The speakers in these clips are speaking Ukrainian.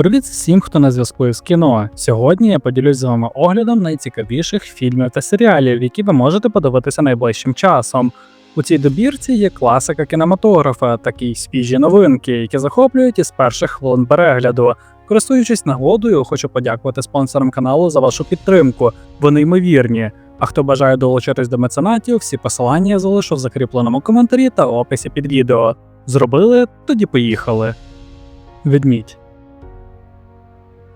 Привіт всім, хто на зв'язку із кіно. Сьогодні я поділюсь з вами оглядом найцікавіших фільмів та серіалів, які ви можете подивитися найближчим часом. У цій добірці є класика кінематографа, такі свіжі новинки, які захоплюють із перших хвилин перегляду. Користуючись нагодою, хочу подякувати спонсорам каналу за вашу підтримку. Вони ймовірні. А хто бажає долучитись до меценатів, всі посилання я залишу в закріпленому коментарі та описі під відео. Зробили? Тоді поїхали. Ведмідь.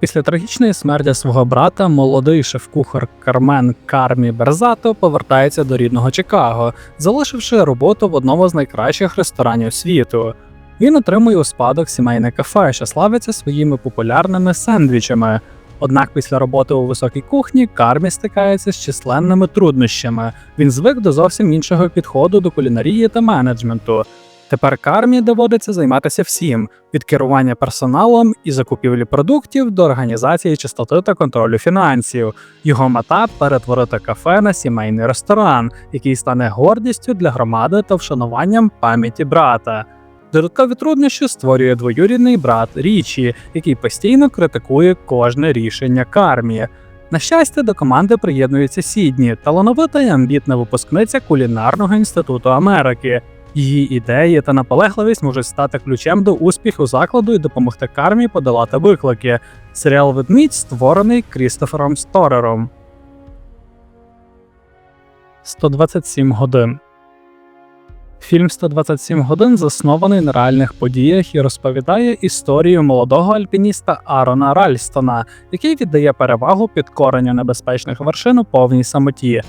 Після трагічної смерті свого брата молодий шеф-кухар Кармен Кармі Берзато повертається до рідного Чикаго, залишивши роботу в одному з найкращих ресторанів світу. Він отримує у спадок сімейне кафе, що славиться своїми популярними сендвічами. Однак після роботи у високій кухні Кармі стикається з численними труднощами. Він звик до зовсім іншого підходу до кулінарії та менеджменту. Тепер кармі доводиться займатися всім від керування персоналом і закупівлі продуктів до організації чистоти та контролю фінансів. Його мета перетворити кафе на сімейний ресторан, який стане гордістю для громади та вшануванням пам'яті брата. Додаткові труднощі створює двоюрідний брат Річі, який постійно критикує кожне рішення кармі. На щастя, до команди приєднується Сідні, талановита і амбітна випускниця кулінарного інституту Америки. Її ідеї та наполегливість можуть стати ключем до успіху закладу і допомогти кармі подолати виклики. Серіал Ведмідь створений Крістофером Сторером. 127 годин. Фільм 127 годин заснований на реальних подіях і розповідає історію молодого альпініста Арона Ральстона, який віддає перевагу підкоренню небезпечних вершин у повній самоті.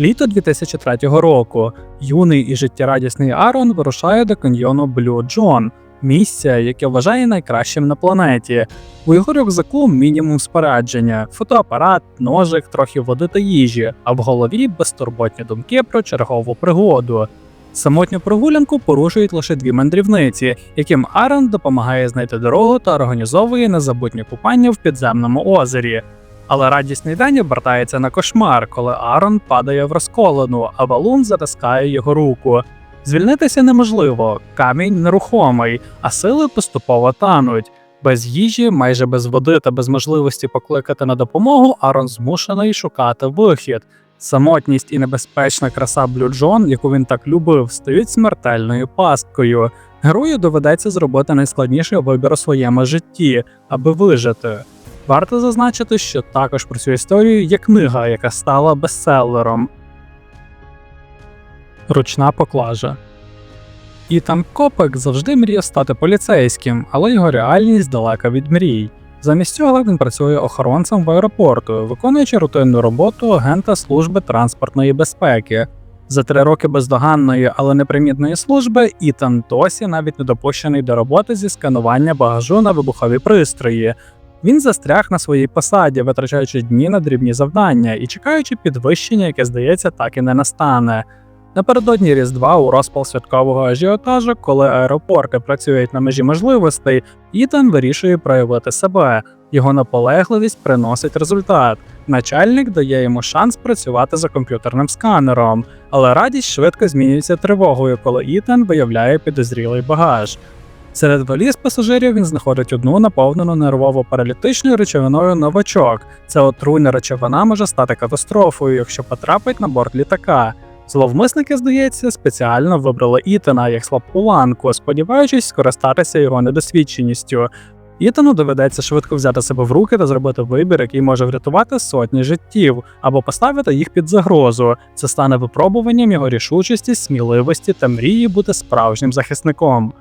Літо 2003 року юний і життєрадісний Арон вирушає до каньйону Блю Джон, місця, яке вважає найкращим на планеті. У його рюкзаку мінімум спорядження, фотоапарат, ножик, трохи води та їжі, а в голові безтурботні думки про чергову пригоду. Самотню прогулянку порушують лише дві мандрівниці, яким Арон допомагає знайти дорогу та організовує незабутнє купання в підземному озері. Але радісний день обертається на кошмар, коли Арон падає в розколену, а валун затискає його руку. Звільнитися неможливо, камінь нерухомий, а сили поступово тануть. Без їжі, майже без води та без можливості покликати на допомогу, Арон змушений шукати вихід. Самотність і небезпечна краса Блю Джон, яку він так любив, стають смертельною пасткою. Герою доведеться зробити найскладніший вибір у своєму житті, аби вижити. Варто зазначити, що також про цю історію є книга, яка стала бестселером. Ручна поклажа. Ітан Копек завжди мріяв стати поліцейським, але його реальність далека від мрій. Замість цього він працює охоронцем в аеропорту, виконуючи рутинну роботу агента служби транспортної безпеки. За три роки бездоганної, але непримітної служби Ітан досі навіть не допущений до роботи зі сканування багажу на вибухові пристрої, він застряг на своїй посаді, витрачаючи дні на дрібні завдання і чекаючи підвищення, яке, здається, так і не настане. Напередодні Різдва у розпал святкового ажіотажу, коли аеропорти працюють на межі можливостей, Ітан вирішує проявити себе. Його наполегливість приносить результат. Начальник дає йому шанс працювати за комп'ютерним сканером, але радість швидко змінюється тривогою, коли Ітан виявляє підозрілий багаж. Серед валіз пасажирів він знаходить одну наповнену нервово-паралітичною речовиною новачок. Ця отруйна речовина може стати катастрофою, якщо потрапить на борт літака. Зловмисники, здається, спеціально вибрали Ітана як слабку ланку, сподіваючись скористатися його недосвідченістю. Ітану доведеться швидко взяти себе в руки та зробити вибір, який може врятувати сотні життів або поставити їх під загрозу. Це стане випробуванням його рішучості, сміливості та мрії бути справжнім захисником.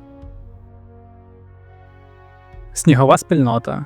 Снігова спільнота.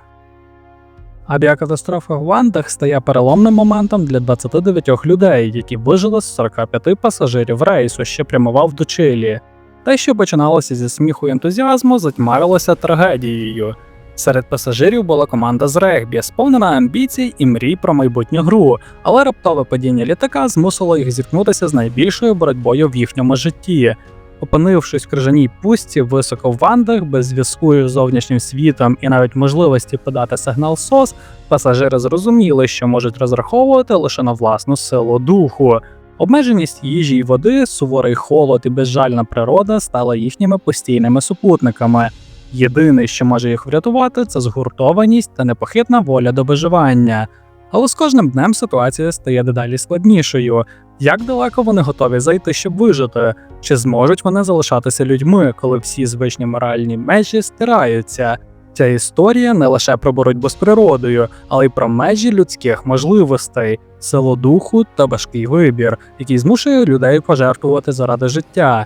Авіакатастрофа в Вандах стає переломним моментом для 29 людей, які вижили з 45 пасажирів рейсу, що прямував до Чилі. Те, що починалося зі сміху і ентузіазму, затьмарилося трагедією. Серед пасажирів була команда з регбі, сповнена амбіцій і мрій про майбутню гру, але раптове падіння літака змусило їх зіткнутися з найбільшою боротьбою в їхньому житті. Опинившись в крижаній пустці високо в вандах, без зв'язку із зовнішнім світом і навіть можливості подати сигнал СОС, пасажири зрозуміли, що можуть розраховувати лише на власну силу духу. Обмеженість їжі й води, суворий холод і безжальна природа стали їхніми постійними супутниками. Єдине, що може їх врятувати, це згуртованість та непохитна воля до виживання. Але з кожним днем ситуація стає дедалі складнішою. Як далеко вони готові зайти, щоб вижити? Чи зможуть вони залишатися людьми, коли всі звичні моральні межі стираються? Ця історія не лише про боротьбу з природою, але й про межі людських можливостей, силу духу та важкий вибір, який змушує людей пожертвувати заради життя.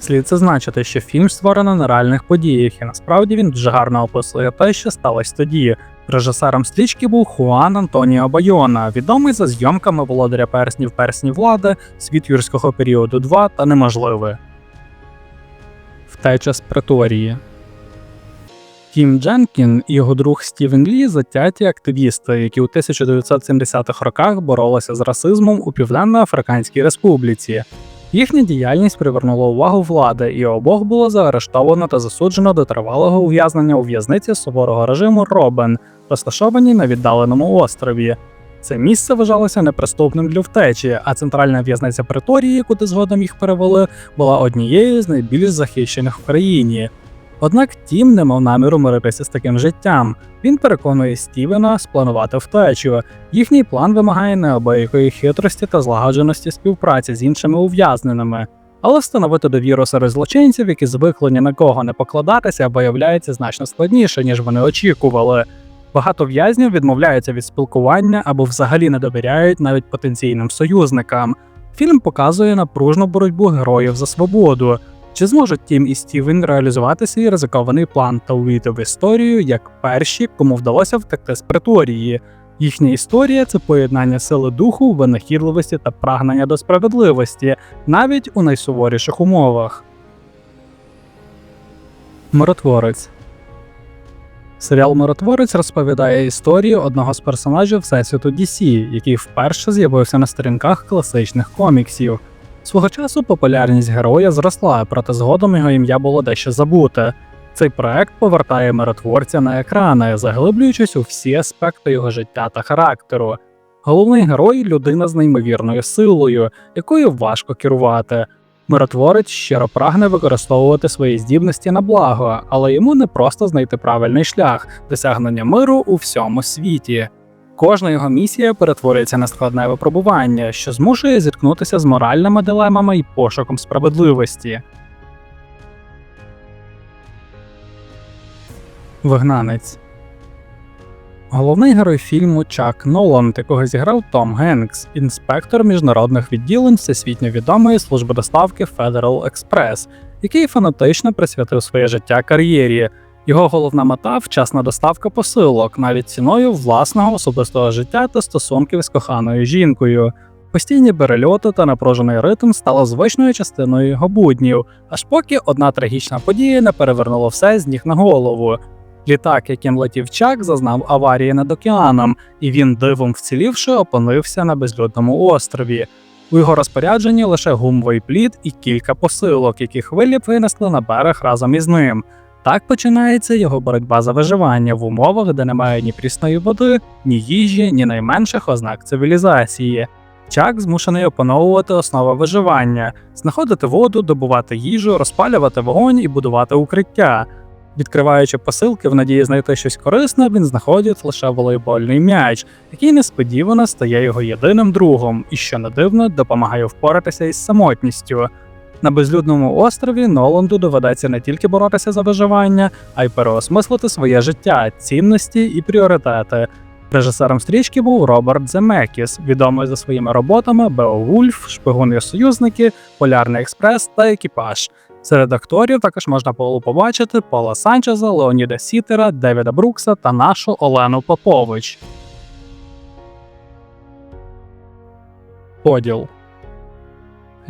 Слід зазначити, що фільм створено на реальних подіях, і насправді він дуже гарно описує те, що сталося тоді. Режисером стрічки був Хуан Антоніо Байона, відомий за зйомками володаря перснів персні влади, світ юрського періоду 2 та неможливе. Втеча з преторії. Тім Дженкін і його друг Стівен Лі затяті активісти, які у 1970-х роках боролися з расизмом у Південно-Африканській Республіці. Їхня діяльність привернула увагу влади, і обох було заарештовано та засуджено до тривалого ув'язнення у в'язниці суворого режиму Робен, розташованій на віддаленому острові. Це місце вважалося неприступним для втечі, а центральна в'язниця Преторії, куди згодом їх перевели, була однією з найбільш захищених в країні. Однак Тім не мав наміру миритися з таким життям. Він переконує Стівена спланувати втечу. Їхній план вимагає неабиякої хитрості та злагодженості співпраці з іншими ув'язненими. Але встановити довіру серед злочинців, які звикли ні на кого не покладатися, виявляється значно складніше, ніж вони очікували. Багато в'язнів відмовляються від спілкування або взагалі не довіряють навіть потенційним союзникам. Фільм показує напружну боротьбу героїв за свободу. Чи зможуть Тім і Стівен реалізувати свій ризикований план та увійти в історію як перші, кому вдалося втекти з преторії? Їхня історія це поєднання сили духу, винахідливості та прагнення до справедливості, навіть у найсуворіших умовах. Миротворець Серіал Миротворець розповідає історію одного з персонажів Всесвіту DC, який вперше з'явився на сторінках класичних коміксів. Свого часу популярність героя зросла, проте згодом його ім'я було дещо забуте. Цей проект повертає миротворця на екрани, заглиблюючись у всі аспекти його життя та характеру. Головний герой людина з неймовірною силою, якою важко керувати. Миротворець щиро прагне використовувати свої здібності на благо, але йому не просто знайти правильний шлях досягнення миру у всьому світі. Кожна його місія перетворюється на складне випробування, що змушує зіткнутися з моральними дилемами і пошуком справедливості. Вигнанець Головний герой фільму Чак Ноланд, якого зіграв Том Генкс, інспектор міжнародних відділень всесвітньо відомої служби доставки Federal Express, який фанатично присвятив своє життя кар'єрі. Його головна мета вчасна доставка посилок, навіть ціною власного особистого життя та стосунків з коханою жінкою. Постійні перельоти та напружений ритм стало звичною частиною його буднів, аж поки одна трагічна подія не перевернула все з ніг на голову. Літак, яким летів Чак, зазнав аварії над океаном, і він, дивом вцілівши, опинився на безлюдному острові. У його розпорядженні лише гумовий плід і кілька посилок, які хвилі винесли на берег разом із ним. Так починається його боротьба за виживання в умовах, де немає ні прісної води, ні їжі, ні найменших ознак цивілізації. Чак змушений опановувати основи виживання, знаходити воду, добувати їжу, розпалювати вогонь і будувати укриття. Відкриваючи посилки в надії знайти щось корисне, він знаходить лише волейбольний м'яч, який несподівано стає його єдиним другом і, що не дивно, допомагає впоратися із самотністю. На безлюдному острові Ноланду доведеться не тільки боротися за виживання, а й переосмислити своє життя, цінності і пріоритети. Режисером стрічки був Роберт Земекіс, відомий за своїми роботами Беовульф, Шпигуни союзники, Полярний експрес та екіпаж. Серед акторів також можна було побачити Пола Санчеза, Леоніда Сітера, Девіда Брукса та нашу Олену Попович. Поділ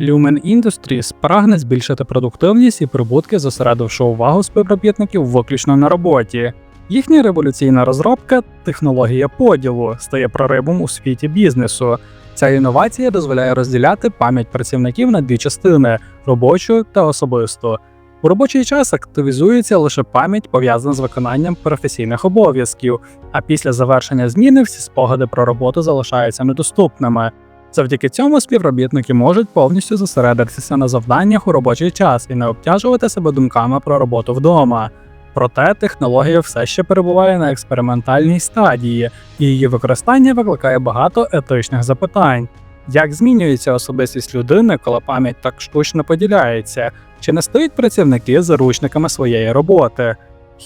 Lumen Industries прагне збільшити продуктивність і прибутки, зосередивши увагу співробітників виключно на роботі. Їхня революційна розробка, технологія поділу, стає проривом у світі бізнесу. Ця інновація дозволяє розділяти пам'ять працівників на дві частини робочу та особисту. У робочий час активізується лише пам'ять пов'язана з виконанням професійних обов'язків, а після завершення зміни всі спогади про роботу залишаються недоступними. Завдяки цьому співробітники можуть повністю зосередитися на завданнях у робочий час і не обтяжувати себе думками про роботу вдома. Проте технологія все ще перебуває на експериментальній стадії, і її використання викликає багато етичних запитань. Як змінюється особистість людини, коли пам'ять так штучно поділяється? Чи не стоять працівники заручниками своєї роботи?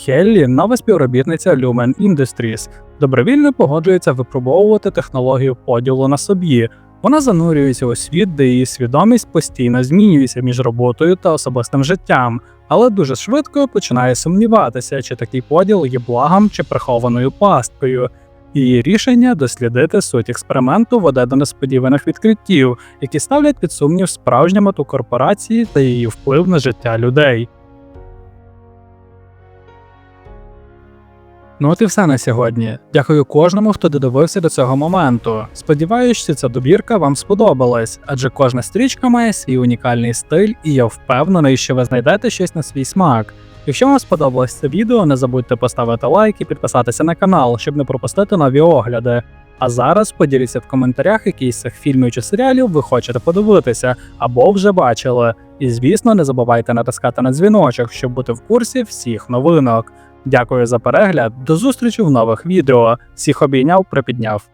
Хеллі, нова співробітниця Lumen Industries, добровільно погоджується випробовувати технологію поділу на собі. Вона занурюється у світ, де її свідомість постійно змінюється між роботою та особистим життям, але дуже швидко починає сумніватися, чи такий поділ є благом чи прихованою пасткою. Її рішення дослідити суть експерименту веде до несподіваних відкриттів, які ставлять під сумнів справжню мету корпорації та її вплив на життя людей. Ну от і все на сьогодні. Дякую кожному, хто додивився до цього моменту. Сподіваюсь, що ця добірка вам сподобалась, адже кожна стрічка має свій унікальний стиль, і я впевнений, що ви знайдете щось на свій смак. Якщо вам сподобалось це відео, не забудьте поставити лайк і підписатися на канал, щоб не пропустити нові огляди. А зараз поділіться в коментарях, який з цих фільмів чи серіалів ви хочете подивитися або вже бачили. І звісно, не забувайте натискати на дзвіночок, щоб бути в курсі всіх новинок. Дякую за перегляд, до зустрічі в нових відео. Всіх обійняв, припідняв.